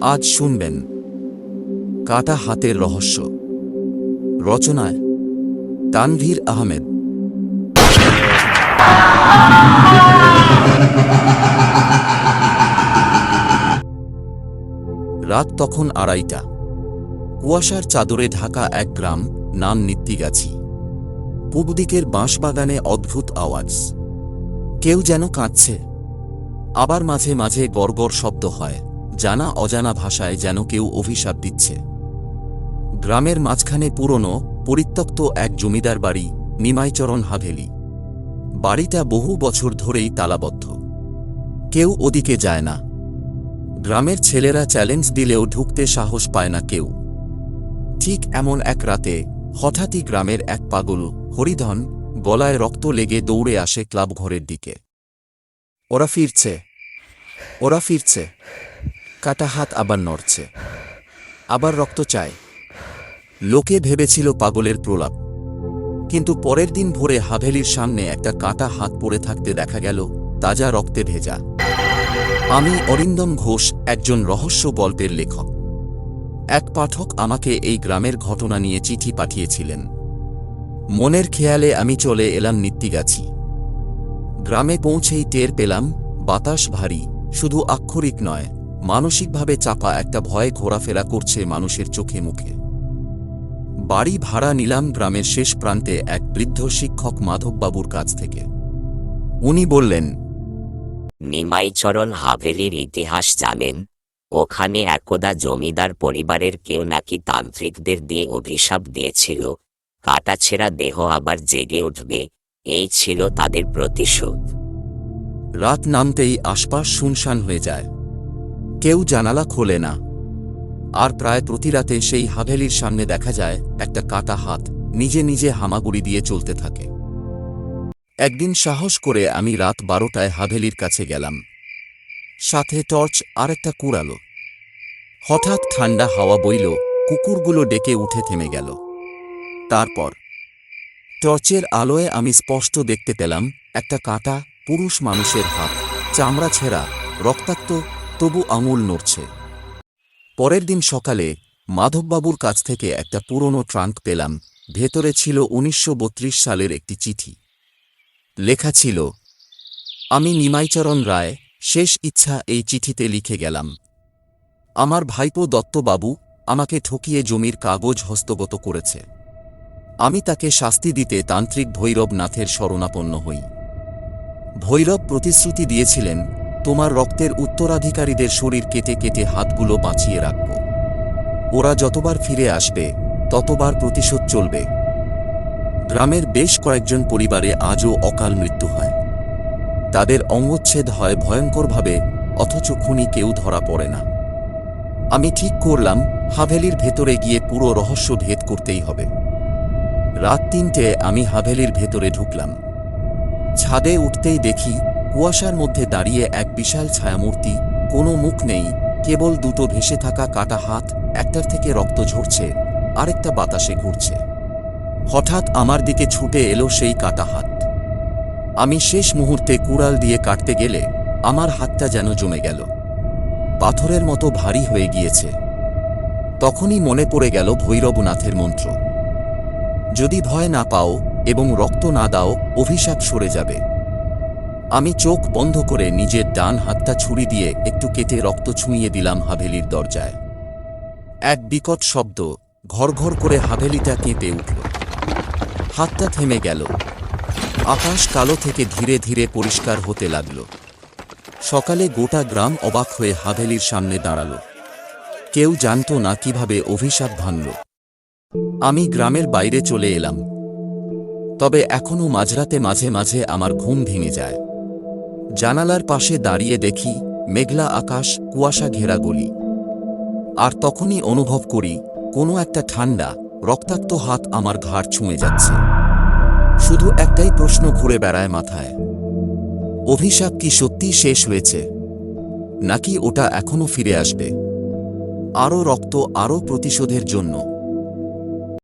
আজ শুনবেন কাটা হাতের রহস্য। রচনায় তানভীর আহমেদ। রাত তখন আড়াইটা। কুয়াশার চাদরে ঢাকা এক গ্রাম নাম নিত্যিগাছি। পূব দিকের বাঁশবাগানে অদ্ভুত আওয়াজ। কেউ যেন কাঁদছে। আবার মাঝে মাঝে গড়গড় শব্দ হয়। জানা অজানা ভাষায় যেন কেউ অভিশাপ দিচ্ছে। গ্রামের মাঝখানে পুরনো, পরিত্যক্ত এক জমিদার বাড়ি, নিমাইচরণ হাভেলি। বাড়িটা বহু বছর ধরেই তালাবদ্ধ। কেউ ওদিকে যায় না। গ্রামের ছেলেরা চ্যালেঞ্জ দিলেও ঢুকতে সাহস পায় না কেউ। ঠিক এমন এক রাতে, হঠাৎই গ্রামের এক পাগল, হরিধন, গলায় রক্ত লেগে দৌড়ে আসে ক্লাব ঘরের দিকে। ওরা ফিরছে। ওরা ফিরছে। কাটা হাত আবার নড়ছে। আবার রক্ত চায়। লোকে ভেবেছিল পাগলের প্রলাপ। কিন্তু পরের দিন ভোরে হাভেলির সামনে একটা কাটা হাত পড়ে থাকতে দেখা গেল, তাজা রক্তে ভেজা। আমি অরিন্দম ঘোষ, একজন রহস্য গল্পের লেখক। এক পাঠক আমাকে এই গ্রামের ঘটনা নিয়ে চিঠি পাঠিয়েছিলেন। মনের খেয়ালে আমি চলে এলাম নিত্যিগাছি। গ্রামে পৌঁছেই টের পেলাম, বাতাস ভারী, শুধু আক্ষরিক নয় মানসিকভাবে চাপা একটা ভয় ঘোরাফেরা করছে মানুষের চোখে মুখে। বাড়ি ভাড়া নিলাম গ্রামের শেষ প্রান্তে এক বৃদ্ধ শিক্ষক মাধববাবুর কাছ থেকে। উনি বললেন নিমাইচরণ হাভেলির ইতিহাস জানেন ওখানে একদা জমিদার পরিবারের কেউ নাকি তান্ত্রিকদের দিয়ে অভিশাপ দিয়েছিল কাটাছেঁড়া দেহ আবার জেগে উঠবে এই ছিল তাদের প্রতিশোধ। রাত নামতেই আশপাশ শুনশান হয়ে যায়। কেউ জানালা খোলে না। আর প্রায় প্রতি রাতে সেই হাভেলির সামনে দেখা যায় একটা কাটা হাত নিজে নিজে হামাগুড়ি দিয়ে চলতে থাকে। একদিন সাহস করে আমি রাত বারোটায় হাভেলির কাছে গেলাম। সাথে টর্চ আর একটা কুড়ালো। হঠাৎ ঠান্ডা হাওয়া বইল, কুকুরগুলো ডেকে উঠে থেমে গেল। তারপর টর্চের আলোয় আমি স্পষ্ট দেখতে পেলাম একটা কাটা পুরুষ মানুষের হাত, চামড়া ছেঁড়া, রক্তাক্ত তবু আঙুল নড়ছে। পরের দিন সকালে মাধববাবুর কাছ থেকে একটা পুরনো ট্রাঙ্ক পেলাম। ভেতরে ছিল উনিশশো বত্রিশ সালের একটি চিঠি। লেখা ছিল, আমি নিমাইচরণ রায়, শেষ ইচ্ছা এই চিঠিতে লিখে গেলাম। আমার ভাইপো দত্তবাবু আমাকে ঠকিয়ে জমির কাগজ হস্তগত করেছে। আমি তাকে শাস্তি দিতে তান্ত্রিক ভৈরব নাথের শরণাপন্ন হই। ভৈরব প্রতিশ্রুতি দিয়েছিলেন তোমার রক্তের উত্তরাধিকারীদের শরীর কেটে কেটে হাতগুলো বাঁচিয়ে রাখব। ওরা যতবার ফিরে আসবে, ততবার প্রতিশোধ চলবে। গ্রামের বেশ কয়েকজন পরিবারে আজও অকাল মৃত্যু হয়। তাদের অঙ্গচ্ছেদ হয় ভয়ঙ্করভাবে, অথচ খুনি কেউ ধরা পড়ে না। আমি ঠিক করলাম, হাভেলির ভেতরে গিয়ে পুরো রহস্য ভেদ করতেই হবে। রাত তিনটে আমি হাভেলির ভেতরে ঢুকলাম। ছাদে উঠতেই দেখি কুয়াশার মধ্যে দাঁড়িয়ে এক বিশাল ছায়ামূর্তি, কোনো মুখ নেই, কেবল দুটো ভেসে থাকা কাটা হাত, একটার থেকে রক্ত ঝরছে, আরেকটা বাতাসে ঘুরছে। হঠাৎ আমার দিকে ছুটে এলো সেই কাটা হাত। আমি শেষ মুহূর্তে কুড়াল দিয়ে কাটতে গেলে, আমার হাতটা যেন জমে গেল। পাথরের মতো ভারী হয়ে গিয়েছে। তখনই মনে পড়ে গেল ভৈরবনাথের মন্ত্র। যদি ভয় না পাও এবং রক্ত না দাও, অভিশাপ সরে যাবে। আমি চোখ বন্ধ করে নিজের ডান হাতটা ছুরি দিয়ে একটু কেটে রক্ত ছুঁইয়ে দিলাম হাভেলির দরজায়। এক বিকট শব্দ ঘরঘর করে হাভেলিটা কেঁপে উঠল। হাতটা থেমে গেল। আকাশ কালো থেকে ধীরে ধীরে পরিষ্কার হতে লাগল। সকালে গোটা গ্রাম অবাক হয়ে হাভেলির সামনে দাঁড়াল। কেউ জানত না কীভাবে অভিশাপ ভাঙল। আমি গ্রামের বাইরে চলে এলাম। তবে এখনও মাঝরাতে মাঝে মাঝে আমার ঘুম ভেঙে যায়। জানালার পাশে দাঁড়িয়ে দেখি মেঘলা আকাশ কুয়াশা ঘেরা গলি। আর তখনই অনুভব করি কোনো একটা ঠান্ডা, রক্তাক্ত হাত আমার ঘাড় ছুঁয়ে যাচ্ছে। শুধু একটাই প্রশ্ন ঘুরে বেড়ায় মাথায়। অভিশাপ কি সত্যিই শেষ হয়েছে? নাকি ওটা এখনও ফিরে আসবে? আরও রক্ত, আরও প্রতিশোধের জন্য